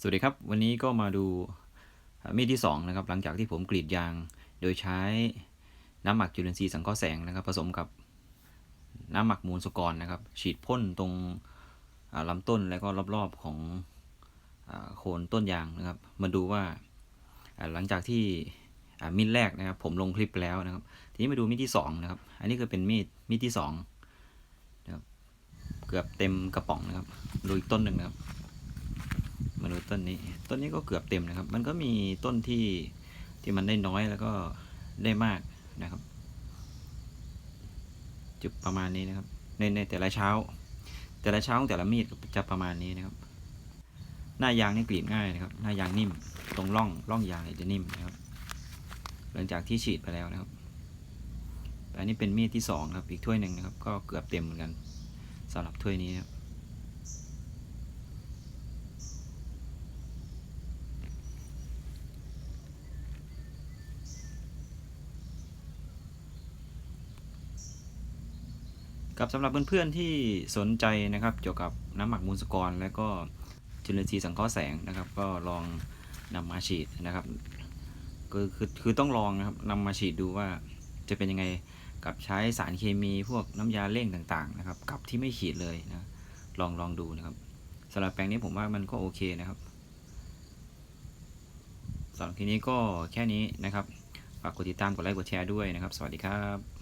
สวัสดีครับ วันนี้ก็มาดูมีดที่2นะครับหลังจากที่ผมกรีดยาง โดยใช้น้ำหมักจุลินทรีย์สังเคราะห์แสงนะครับ ผสมกับน้ำหมักมูลสุกรนะครับ ฉีดพ่นตรงลำต้นแล้วก็รอบๆของโคนต้นยางนะครับ มาดูว่าหลังจากที่มีดแรกนะครับ ผมลงคลิปแล้วนะครับ ทีนี้มาดูมีดที่2นะครับ อันนี้คือเป็นมีดมีดที่2นะครับเกือบเต็มกระป๋องนะครับดูอีกต้นหนึ่งนะครับ ต้นนี้ต้นนี้ก็เกือบเต็มนะครับ มันก็มีต้นที่ที่มันได้น้อยแล้วก็ได้มากนะครับ จุดประมาณนี้นะครับ ในในแต่ละเช้า แต่ละเช้าของแต่ละมีดก็จะประมาณนี้นะครับ หน้ายางนี่กรีดง่ายนะครับ หน้ายางนิ่มตรงร่องร่องยางเนี่ยจะนิ่มนะครับ หลังจากที่ฉีดไปแล้วนะครับอันนี้เป็นมีดที่สองครับอีกถ้วยหนึ่งนะครับ ก็เกือบเต็มเหมือนกันสำหรับถ้วยนี้นะครับ กับสำหรับเพื่อนๆที่สนใจนะครับเกี่ยวกับน้ำหมักมูลสกร และก็จุลินทรีย์สังเคราะห์แสงนะครับ ก็ลองนำมาฉีดนะครับคือคือคือต้องลองนะครับนำมาฉีดดูว่าจะเป็นยังไงกับใช้สารเคมีพวกน้ำยาเร่งต่างๆนะครับกับที่ไม่ฉีดเลยนะลองลองดูนะครับสำหรับแปลงนี้ผมว่ามันก็โอเคนะครับสำหรับทีนี้ก็แค่นี้นะครับฝากกดติดตามกดไลค์กดแชร์ด้วยนะครับ สวัสดีครับ